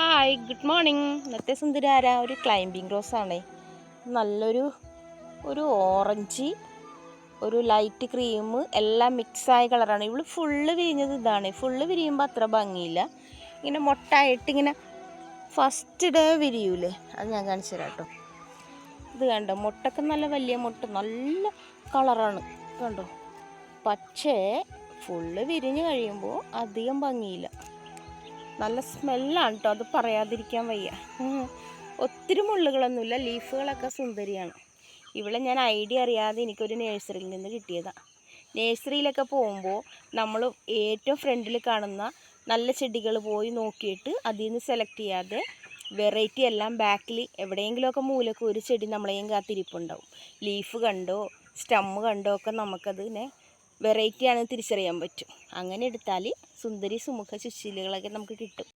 Hi good morning ഇന്നത്തെ സുന്ദരാര ഒരു climbing rose ആണേ. നല്ലൊരു ഒരു ഓറഞ്ച് ഒരു ലൈറ്റ് ക്രീം എല്ലാം മിക്സായ കളറാണ് ഇവൾ ഫുള്ള് വിരിഞ്ഞത് ഇതാണ്. ഫുള്ള് വിരിയുമ്പോൾ അത്ര ഭംഗിയില്ല. ഇങ്ങനെ മൊട്ടായിട്ട് ഇങ്ങനെ ഫസ്റ്റ് ഡേ വിരിയൂലേ? അത് ഞാൻ കാണിച്ചു തരാം കേട്ടോ ഇത് കണ്ടോ? മുട്ടൊക്കെ നല്ല വലിയ മുട്ട നല്ല കളറാണ് കണ്ടോ? പക്ഷേ ഫുള്ള് വിരിഞ്ഞ് കഴിയുമ്പോൾ അധികം ഭംഗിയില്ല. നല്ല സ്മെല്ലാണ് കേട്ടോ അത് പറയാതിരിക്കാൻ വയ്യ. ഒത്തിരി മുള്ളുകളൊന്നുമില്ല ലീഫുകളൊക്കെ സുന്ദരിയാണ്. ഇവിടെ ഞാൻ ഐഡിയ അറിയാതെ എനിക്കൊരു നേഴ്സറിയിൽ നിന്ന് കിട്ടിയതാണ് നേഴ്സറിയിലൊക്കെ പോകുമ്പോൾ നമ്മൾ ഏറ്റവും ഫ്രണ്ടിൽ കാണുന്ന നല്ല ചെടികൾ പോയി നോക്കിയിട്ട് അതിൽ നിന്ന് സെലക്ട് ചെയ്യാതെ വെറൈറ്റി എല്ലാം ബാക്കിൽ എവിടെയെങ്കിലുമൊക്കെ മൂലക്ക് ഒരു ചെടി നമ്മളെയും കാത്തിരിപ്പുണ്ടാവും. ലീഫ് കണ്ടോ സ്റ്റമ്മ് കണ്ടോ ഒക്കെ നമുക്കതിനെ വെറൈറ്റി ആണെന്ന് തിരിച്ചറിയാൻ പറ്റും. അങ്ങനെ എടുത്താൽ സുന്ദരി സുമുഖ ശുശീലുകളൊക്കെ നമുക്ക് കിട്ടും.